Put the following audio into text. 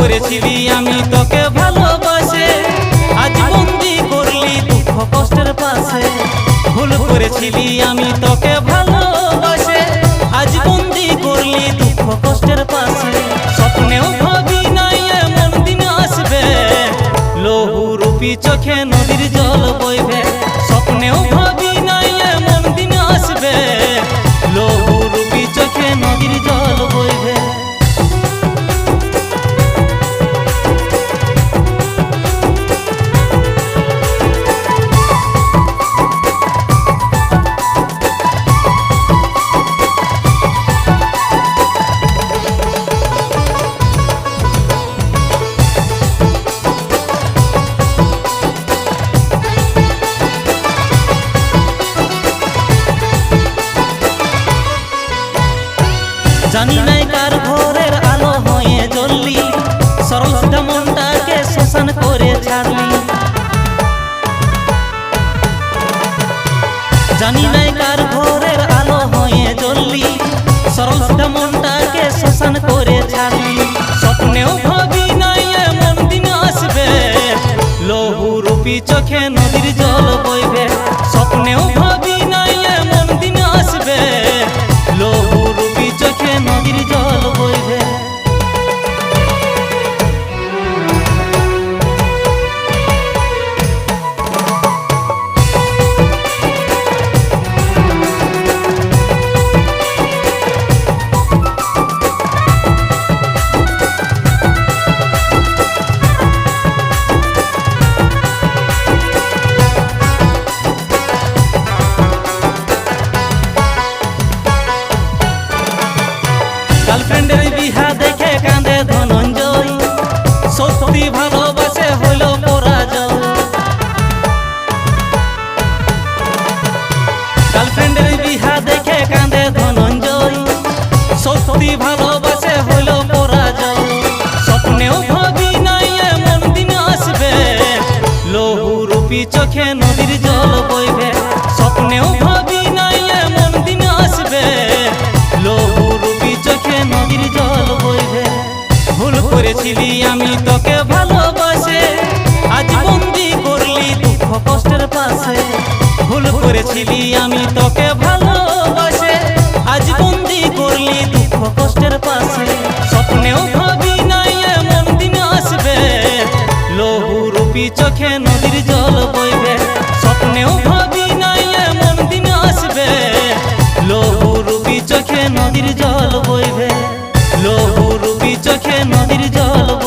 আমি তোকে ভালোবাসে। আজ বন্দি করলি দুঃখ কষ্টের পাশে। ভুল করেছিলি আমি তোকে ভালোবাসে। আজ বন্দি করলি দুঃখ কষ্টের পাশে। স্বপ্নেও ভাবি নাই এমন দিন আসবে। লহু রূপী চোখে নদীর জল বইবে। স্বপ্নেও ভাবি জানি নাই কার ঘরের আলো হয়ে জ্বললি। সরল সিধা মনটাকে শোষণ করে ছাড়লি। জানি নাই কার ঘরের আলো হয়ে জ্বললি। সরল সিধা মনটাকে শোষণ করে ছাড়লি। স্বপ্নেও ভাবি নাই এমন দিন আসবে। লহু রূপী চোখে নদীর জল বইবে। স্বপ্নেও ভাবি গার্লফ্রেন্ডের বিহা দেখে কাঁদে ধনঞ্জয়। সত্যি ভালোবাসে হইল দিন আসবে। রূপী চোখে নদীর জল বইবে। স্বপ্নেও বলেছিলি আমি তোকে ভালোবাসে। আজ বন্দি করলি দুঃখ কষ্টের পাশে। ভুল করেছিলি আমি তোকে ভালোবাসে। আজ বন্দি করলি দুঃখ কষ্টের পাশে। স্বপ্নেও ভাবি নাই এমন দিন আসবে। লহু রূপী চোখে নদীর জল বইবে। স্বপ্নেও ভাবি নাই এমন দিন আসবে। লহু রূপী চোখে নদীর জল বইবে। নদীর জল